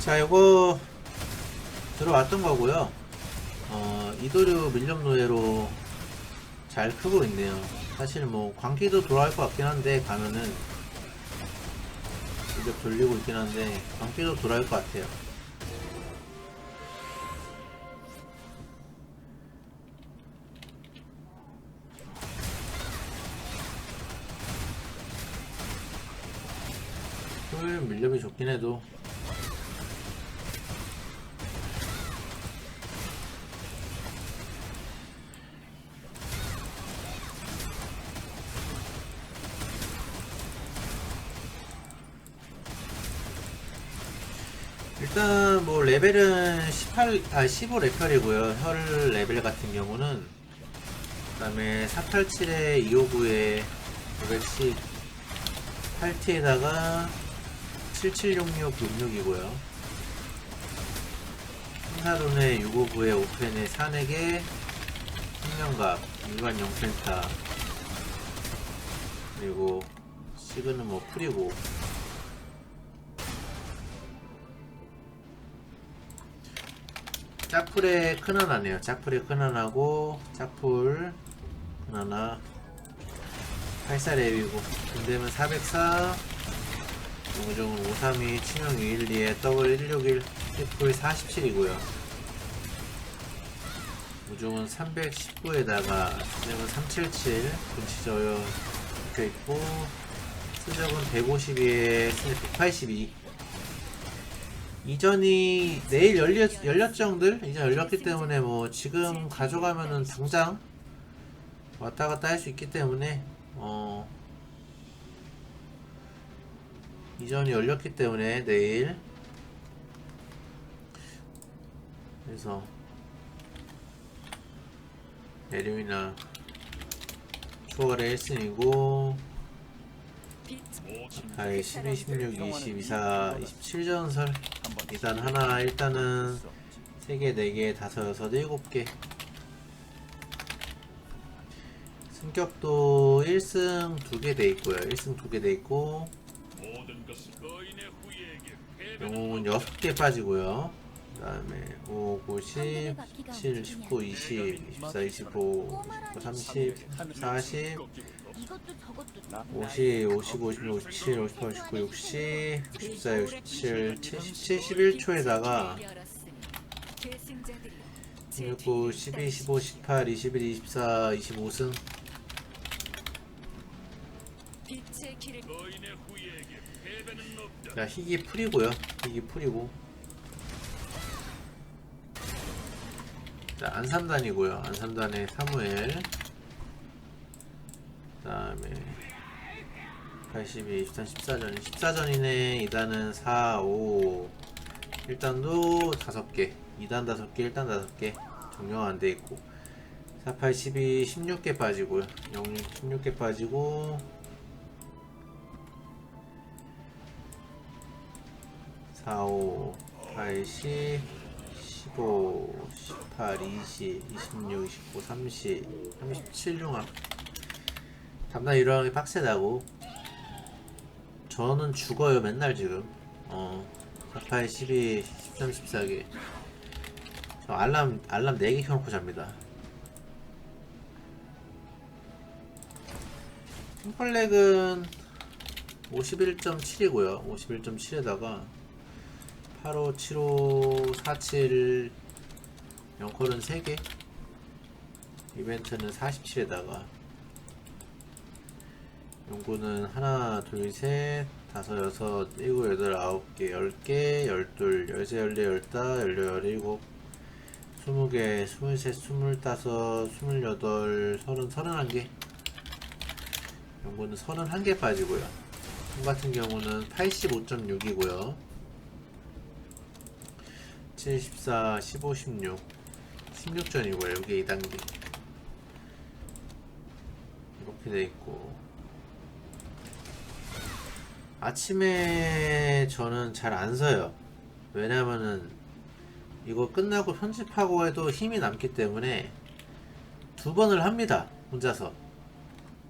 자, 이거 들어왔던 거고요. 어, 이도류 밀렵 노예로 잘 크고 있네요. 사실 뭐 광기도 돌아올 것 같긴 한데 가면은 이제 돌리고 있긴 한데 광기도 돌아올 것 같아요. 토요일 밀렵이 좋긴 해도 레벨은 18, 아 15 레펠이고요. 혈 레벨 같은 경우는 그 다음에 487에 259에 510 8T에다가 7766 66이고요. 신사돈에 659에 5펜에 4넥에 생명갑 일반 0펜타 그리고 시그는 뭐 풀이고 짝풀에 큰하나네요. 짝풀에 큰하나고 짝풀 큰하나 84 랩이고 근데면 404 용종은 532 치명 212에 더블 161 짝풀 47이고요. 우중은 319에다가 수정은 377 분치저요 적혀있고 수적은 152에 182 이전이 내일 열렸, 열렸정들? 이제 열렸기 때문에 뭐 지금 가져가면은 당장 왔다 갔다 할 수 있기 때문에 어 이전이 열렸기 때문에 내일. 그래서 에르미나 초월의 1승이고 아이 12, 16, 20, 24, 27전설. 일단 하나 일단은 3개, 4개, 5, 6, 7개. 승격도 1승 2개 돼 있고요. 1승 2개 돼 있고 영웅은 6개 빠지고요. 그 다음에 5, 9, 10, 7, 19, 20, 24, 25, 29, 30, 40 이것도 저것도 50, 55, 56, 57, 58, 59, 60, 64, 67, 70, 71초에다가 19, 12, 15, 18, 21, 24, 25승. 자 희귀 풀이고요. 희귀 풀이고. 자 안산단이고요. 안산단의 사무엘. 그 다음에 82, 23, 14전 14전이네. 2단은 4, 5 1단도 5개. 2단 5개 1단 5개. 정령 안 돼있고. 4, 8, 12, 16개 빠지고요. 0, 16개 빠지고. 4, 5, 8, 10 15, 18, 20, 26, 29, 30, 37 융합 담당 일어나기 빡세다고. 저는 죽어요 맨날 지금. 어 48, 12, 13, 14개 저 알람 알람 4개 켜놓고 잡니다. 홈플렉은 51.7이고요. 51.7에다가 85, 75, 47 영콜은 3개. 이벤트는 47에다가 연구는 하나, 둘, 셋, 다섯, 여섯, 일곱, 여덟, 아홉 개, 열 개, 열둘, 열세, 열네, 열다, 열여, 열일곱, 스무 개, 스물셋, 스물다섯, 스물여덟, 서른, 서른한 개. 연구는 서른한 개 빠지고요. 총 같은 경우는 85.6이고요. 74, 15, 16, 16전이고요. 여기 2단계. 이렇게 돼 있고. 아침에 저는 잘 안 서요. 왜냐면은 이거 끝나고 편집하고 해도 힘이 남기 때문에 두 번을 합니다. 혼자서.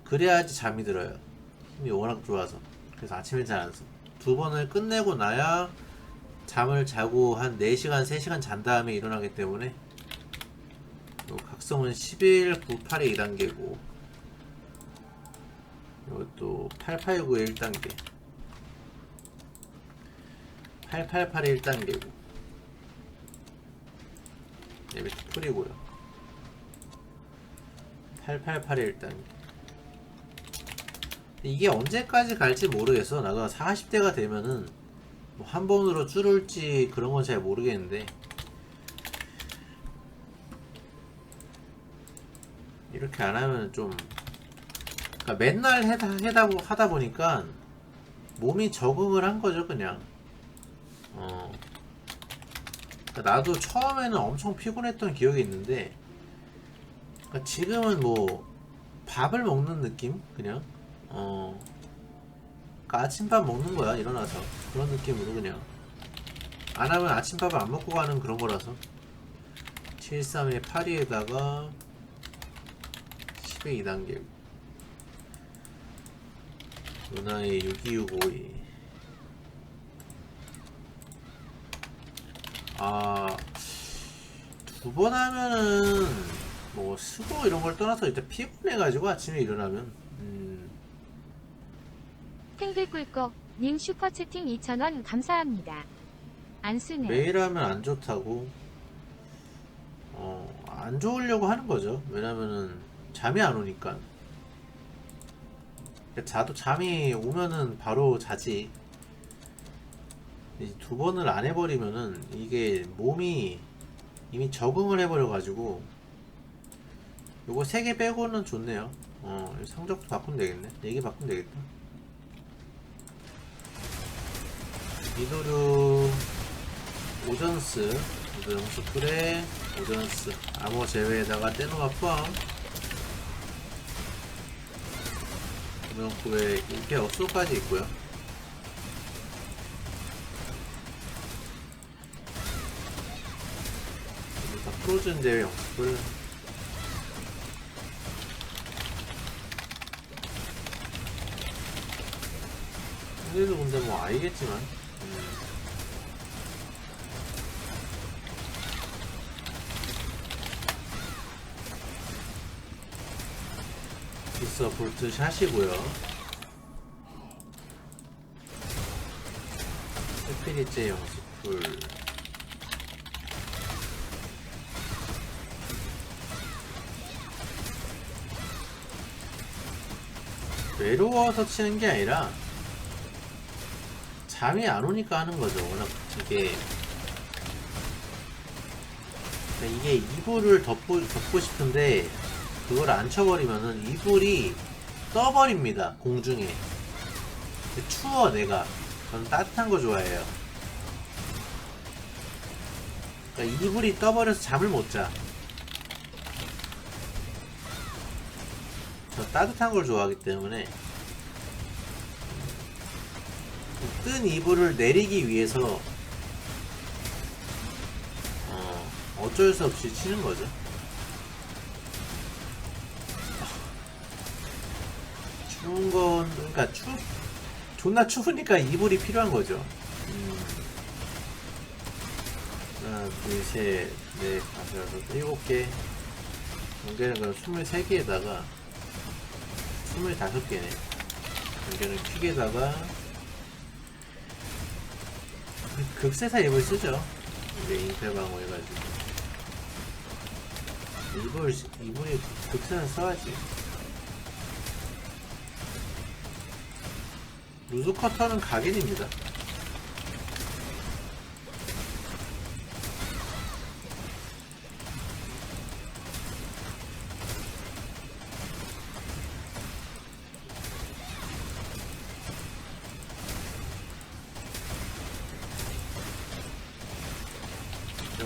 그래야지 잠이 들어요. 힘이 워낙 좋아서. 그래서 아침에 잘 안 서. 두 번을 끝내고 나야 잠을 자고 한 4시간, 3시간 잔 다음에 일어나기 때문에 요 각성은 11, 9, 8의 2단계고 이것도 8891 1단계 888의 1단계고. 네, 밑에 풀이고요. 888의 1단계 이게 언제까지 갈지 모르겠어. 나도 40대가 되면은 뭐 한 번으로 줄을지 그런 건 잘 모르겠는데. 이렇게 안 하면 좀 그러니까 맨날 해다, 해다 보- 하다 보니까 몸이 적응을 한 거죠 그냥 어. 그러니까 나도 처음에는 엄청 피곤했던 기억이 있는데 그러니까 지금은 뭐 밥을 먹는 느낌? 그냥? 어. 그러니까 아침밥 먹는 거야 일어나서. 그런 느낌으로 그냥. 안 하면 아침밥을 안 먹고 가는 그런 거라서. 73에 8위에다가 10의 2단계. 누나의 62652 아, 두 번 하면은 뭐 쓰고 이런 걸 떠나서 일단 피곤해가지고 아침에 일어나면 음, 탱글 꿀꺽 님 슈퍼채팅 2,000원 감사합니다. 안 쓰네. 매일 하면 안 좋다고 어, 안 좋으려고 하는 거죠. 왜냐면은 잠이 안 오니까. 자도 잠이 오면은 바로 자지. 이두 번을 안 해버리면은 이게 몸이 이미 적응을 해버려가지고 요거 세 개 빼고는 좋네요. 어, 상적도 바꾸면 되겠네. 네개 바꾸면 되겠다. 미도류 오전스 오전스 풀에 오전스 암호 제외에다가 떼노가 포함 구명쿠에 1개 업소까지 있고요 제외 영수풀 근데도 근데 뭐 알겠지만 음. 있어 볼트 샷이고요. 스피릿제 영수풀 외로워서 치는 게 아니라 잠이 안 오니까 하는 거죠. 워낙 이게 그러니까 이게 이불을 덮고, 덮고 싶은데 그걸 안 쳐버리면은 이불이 떠버립니다. 공중에. 추워 내가. 저는 따뜻한 거 좋아해요. 그러니까 이불이 떠버려서 잠을 못 자 저 따뜻한 걸 좋아하기 때문에 뜬 이불을 내리기 위해서 어, 어쩔 수 없이 치는 거죠 추운 건 그러니까 추 존나 추우니까 이불이 필요한 거죠. 음. 하나, 둘, 셋, 넷, 다섯, 여섯, 일곱 개. 연계는 그럼 23개에다가 25개네. 연계는 퀵에다가 그- 극세사 이불 쓰죠. 우리 인쇄방어 해가지고. 이불, 이불이 극세사 써야지. 루즈 커터는 각인입니다.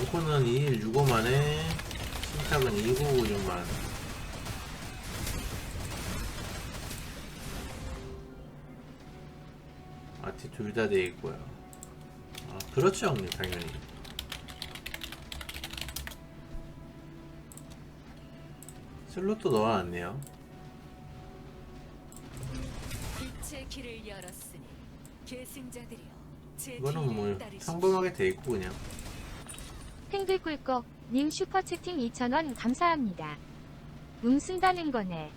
영코는 2일 6호만에 신탁은 2996만 아티 둘 다 돼 있고요. 아, 그렇죠, 형님, 당연히. 슬롯도 넣어놨네요. 빛의 길을 열었으니 계승자들이여 이거는 뭐 평범하게 돼 있고 그냥 탱글꿀꺽 님 슈퍼채팅 2,000원 감사합니다. 음 쓴다는 거네.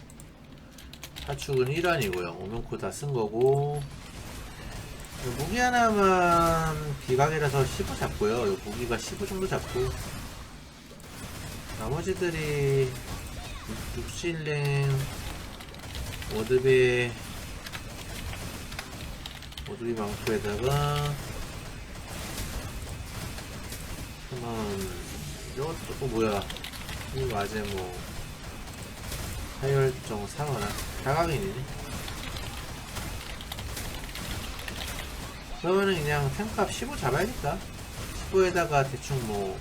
하축은 1원이고요. 오명코 다 쓴 거고 무기 하나만 비각이라서 15 잡고요. 요 무기가 15 정도 잡고 나머지들이 육실랭 워드베 워드비 망토에다가 그러면 이것도 또 뭐야. 이거 아재 뭐 하열정 상어나 다각인이네. 그러면은 그냥 템값 15 잡아야겠다. 15에다가 대충 뭐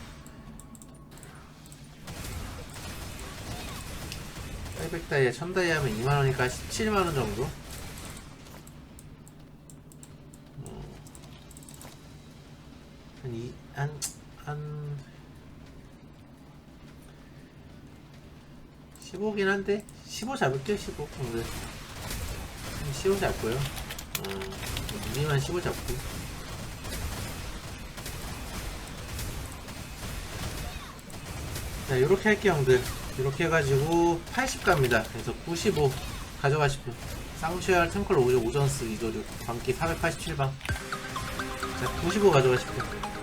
800다이아 1000다이아 하면 2만원이니까 17만원 정도? 어, 한, 이, 한, 한 15긴 한데 15 잡을게요 15 오늘. 15 잡고요. 어, 무기만 15 잡고 자 요렇게 할게요 형들. 이렇게 해가지고 80 갑니다. 그래서 95 가져가십시오. 쌍쉐알 템컬 오조 오전스 이도류. 광기 487방. 자95 가져가십시오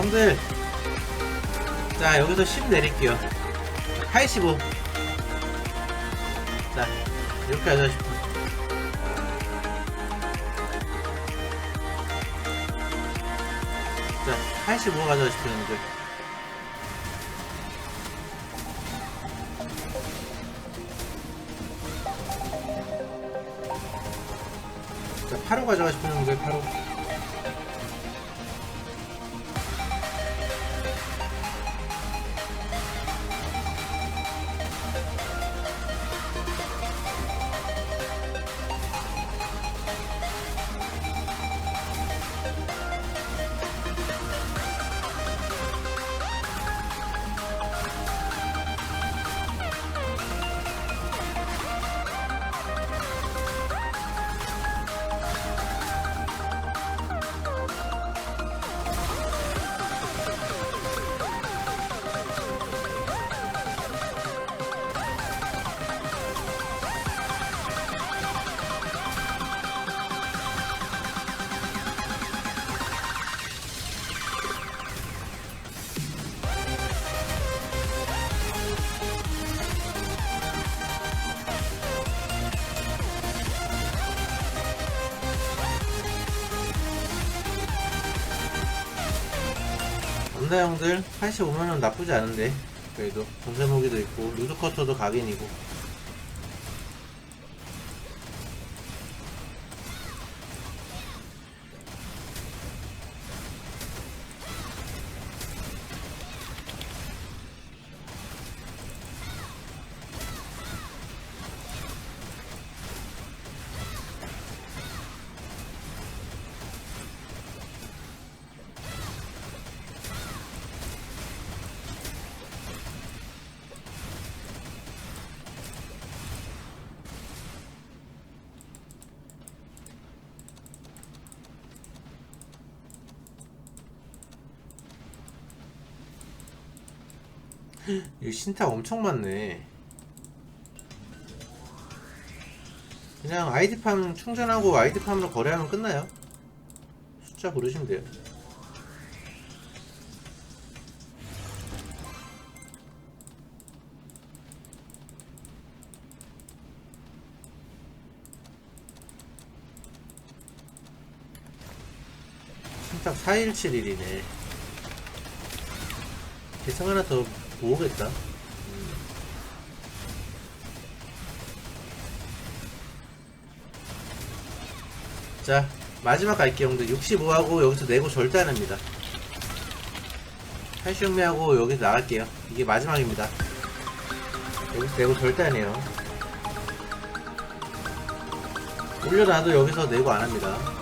어, 형들. 자, 여기서 10 내릴게요. 85. 자, 이렇게 하자 싶어. 자, 85 가져가 싶어, 형들. 자, 8호 가져가 싶어, 남자 형들 85만원 나쁘지 않은데 그래도 전세 무기도 있고 루드커터도 각인이고 이거 신탁 엄청 많네. 그냥 아이디팜 충전하고 아이디팜으로 거래하면 끝나요. 숫자 고르시면 돼요. 신탁 4171이네. 계정 하나 더 음. 자, 마지막 갈게요, 형들. 65하고 여기서 내고 절대 안 합니다. 80용매하고 여기서 나갈게요. 이게 마지막입니다. 여기서 내고 절대 안 해요. 올려놔도 여기서 내고 안 합니다.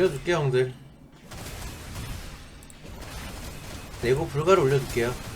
올려둘게요, 형들. 내고 불가를 올려둘게요.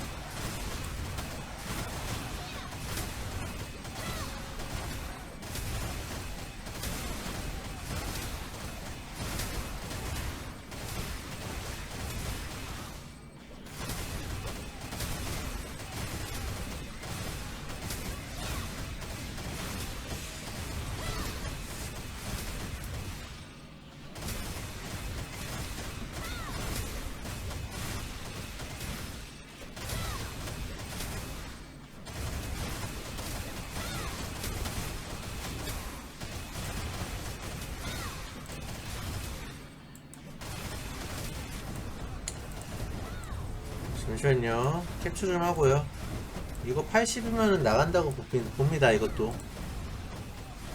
잠시만요. 캡처 좀 하고요. 이거 80이면은 나간다고 봅- 봅니다, 이것도.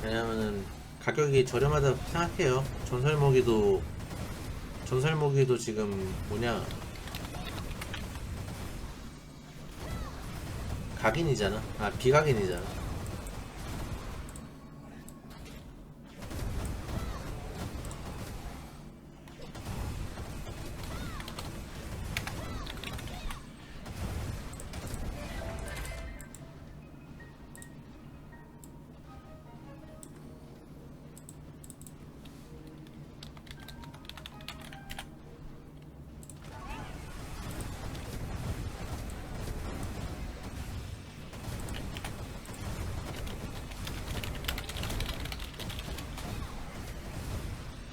왜냐면은 가격이 저렴하다고 생각해요. 전설모기도, 전설모기도 지금 뭐냐. 각인이잖아. 아, 비각인이잖아.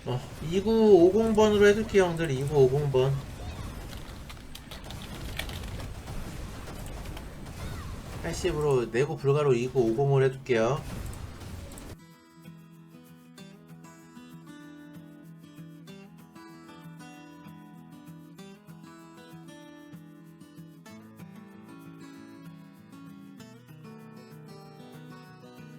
어, 2950번으로 해둘게요, 형들. 2950번. (80으로) 내고 불가로 2950을 해둘게요